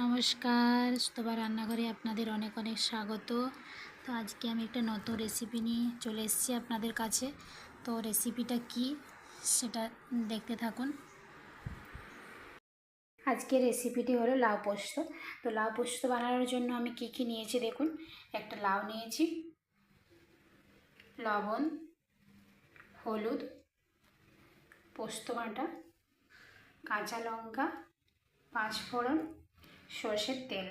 নমস্কার, সুতবা রান্নাঘরে আপনাদের অনেক অনেক স্বাগত। তো আজকে আমি একটা নতুন রেসিপি নিয়ে চলে এসেছি আপনাদের কাছে। তো রেসিপিটা কি সেটা দেখতে থাকুন। আজকে রেসিপিটি হলো লাউ পোস্ত। তো লাউ পোস্ত বানানোর জন্য আমি কি কি নিয়েছি দেখুন। একটা লাউ নিয়েছি, লবণ, হলুদ, পোস্ত বাটা, কাঁচা লঙ্কা পাঁচ ফোড়ন সর্ষের তেল।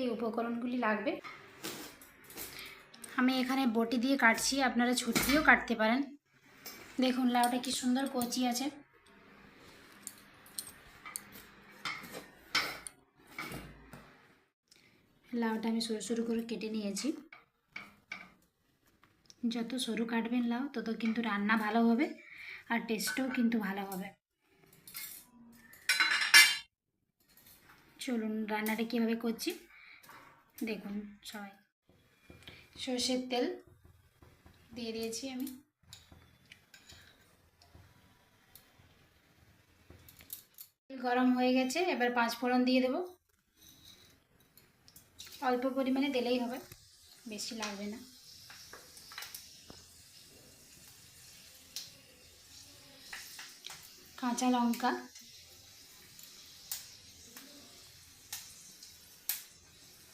এই উপকরণগুলি লাগবে। আমি এখানে বটি দিয়ে কাটছি, আপনারা ছুটি দিয়েও কাটতে পারেন। দেখুন, লাউটা কি সুন্দর কচি আছে। লাউটা আমি সরু সরু করে কেটে নিয়েছি। যত সরু কাটবেন লাউ, তত কিন্তু রান্না ভালো হবে আর টেস্টও কিন্তু ভালো হবে। চলুন রান্নাটা কীভাবে করছি? দেখুন সবাই। সর্ষের তেল দিয়ে দিয়েছি আমি। গরম হয়ে গেছে, এবার পাঁচ ফোড়ন দিয়ে দেব। অল্প পরিমাণে দিলেই হবে, বেশি লাগবে না। কাঁচা লঙ্কা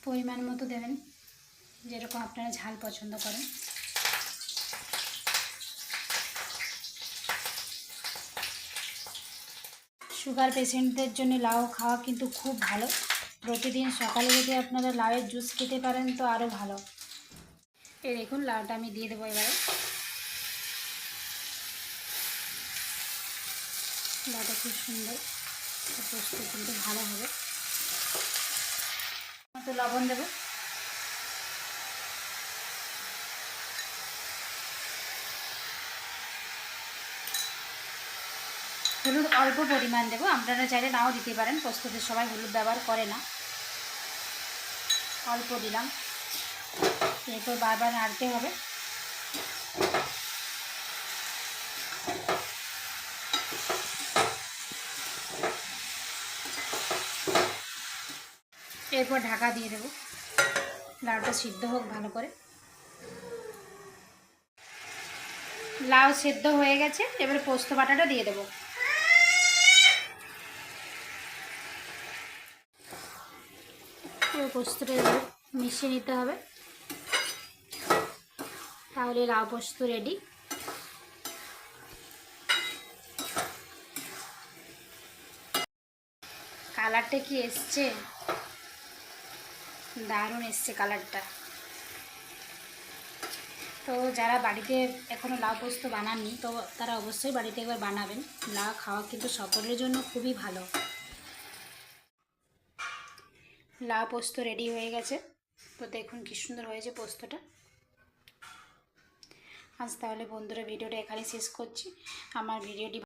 পরিমাণ মতো দেবেন, যেরকম আপনারা ঝাল পছন্দ করেন। সুগার পেশেন্টদের জন্য লাউ খাওয়া কিন্তু খুব ভালো। প্রতিদিন সকালে যদি আপনারা লাউয়ের জুস খেতে পারেন, তো আরও ভালো। এই দেখুন, লাউটা আমি দিয়ে দেবো এবারে। লাউটা খুব সুন্দর কিন্তু ভালো হবে। মতো লবণ দেবো। হলুদ অল্প পরিমাণ দেবো। আপনারা চাইলে নাও দিতে পারেন পোস্ততে সবাই হলুদ ব্যবহার করে না। অল্প দিলাম। এরপর বারবার নাড়তে হবে। এরপর ঢাকা দিয়ে দেবো। লাউটা সিদ্ধ হোক ভালো করে। লাউ সেদ্ধ হয়ে গেছে, এবার পোস্ত বাটাটা দিয়ে দেবো। পোস্তটা মিশিয়ে নিতে হবে। তাহলে লাউ পোস্ত রেডি কালারটা কি এসছে? দারুণ এসছে কালারটা। তো যারা বাড়িতে এখনও লাউ পোস্ত বানাননি, তো তারা অবশ্যই বাড়িতে একবার বানাবেন। লাউ খাওয়া কিন্তু সকলের জন্য খুবই ভালো। লাউ পোস্ত রেডি হয়ে গেছে। তো দেখুন কী সুন্দর হয়েছে পোস্তটা। আজ তাহলে বন্ধুরা, ভিডিওটা এখানে শেষ করছি। আমার ভিডিওটি